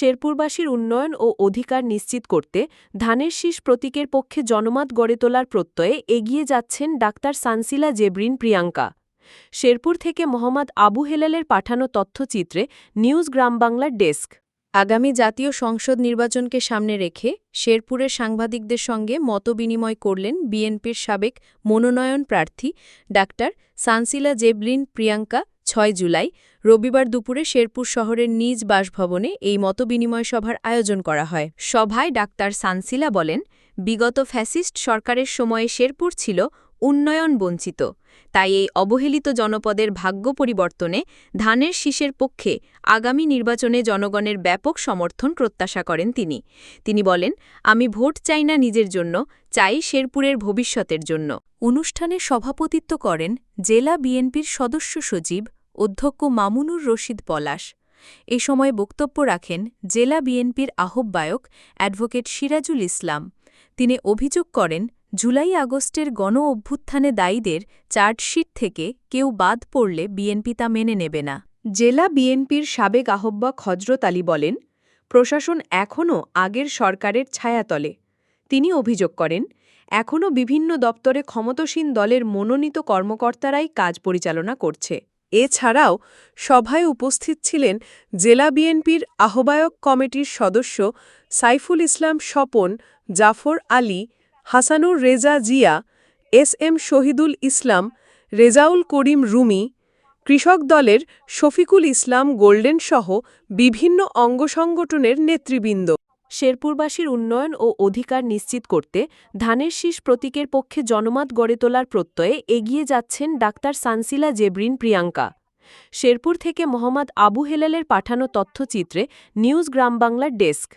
শেরপুরবাসীর উন্নয়ন ও অধিকার নিশ্চিত করতে ধানের শীষ প্রতীকের পক্ষে জনমত গড়ে তোলার প্রত্যয়ে এগিয়ে যাচ্ছেন ডাক্তার সানসিলা জেবরিন প্রিয়াঙ্কা। শেরপুর থেকে মোহাম্মদ আবু হেলালের পাঠানো তথ্যচিত্রে নিউজ গ্রাম বাংলার ডেস্ক। আগামী জাতীয় সংসদ নির্বাচনকে সামনে রেখে শেরপুরের সাংবাদিকদের সঙ্গে মতবিনিময় করলেন বিএনপির সাবেক মনোনয়ন প্রার্থী ডাক্তার সানসিলা জেবলিন প্রিয়াঙ্কা। ছয় জুলাই, রবিবার দুপুরে শেরপুর শহরের নিজ বাসভবনে এই মতবিনিময় সভার আয়োজন করা হয়। সভায় ডাক্তার সানসিলা বলেন, বিগত ফ্যাসিস্ট সরকারের সময়ে শেরপুর ছিল উন্নয়ন বঞ্চিত। তাই এই অবহেলিত জনপদের ভাগ্য পরিবর্তনে ধানের শীষের পক্ষে আগামী নির্বাচনে জনগণের ব্যাপক সমর্থন প্রত্যাশা করেন তিনি। তিনি বলেন, আমি ভোট চাই না নিজের জন্য, চাই শেরপুরের ভবিষ্যতের জন্য। অনুষ্ঠানে সভাপতিত্ব করেন জেলা বিএনপির সদস্য সচিব অধ্যক্ষ মামুনুর রশিদ পলাশ। এ সময় বক্তব্য রাখেন জেলা বিএনপির আহ্বায়ক অ্যাডভোকেট সিরাজুল ইসলাম। তিনি অভিযোগ করেন, জুলাই আগস্টের গণ অভ্যুত্থানে দায়ীদের চার্জশিট থেকে কেউ বাদ পড়লে বিএনপি তা মেনে নেবে না। জেলা বিএনপির সাবেক আহ্বায়ক হজরত আলী বলেন, প্রশাসন এখনও আগের সরকারের ছায়াতলে। তিনি অভিযোগ করেন, এখনও বিভিন্ন দপ্তরে ক্ষমতাসীন দলের মনোনীত কর্মকর্তারাই কাজ পরিচালনা করছে। এছাড়াও সভায় উপস্থিত ছিলেন জেলা বিএনপির আহ্বায়ক কমিটির সদস্য সাইফুল ইসলাম স্বপন, জাফর আলী, হাসানুর রেজা জিয়া, এস এম শহীদুল ইসলাম, রেজাউল করিম রুমি, কৃষক দলের শফিকুল ইসলাম গোল্ডেন সহ বিভিন্ন অঙ্গসংগঠনের নেতৃবৃন্দ। শেরপুরবাসীর উন্নয়ন ও অধিকার নিশ্চিত করতে ধানের শীষ প্রতীকের পক্ষে জনমত গড়ে তোলার প্রত্যয়ে এগিয়ে যাচ্ছেন ডাক্তার সানসিলা জেবরিন প্রিয়াঙ্কা। শেরপুর থেকে মোহাম্মদ আবু হেলালের পাঠানো তথ্যচিত্রে নিউজ গ্রাম বাংলার ডেস্ক।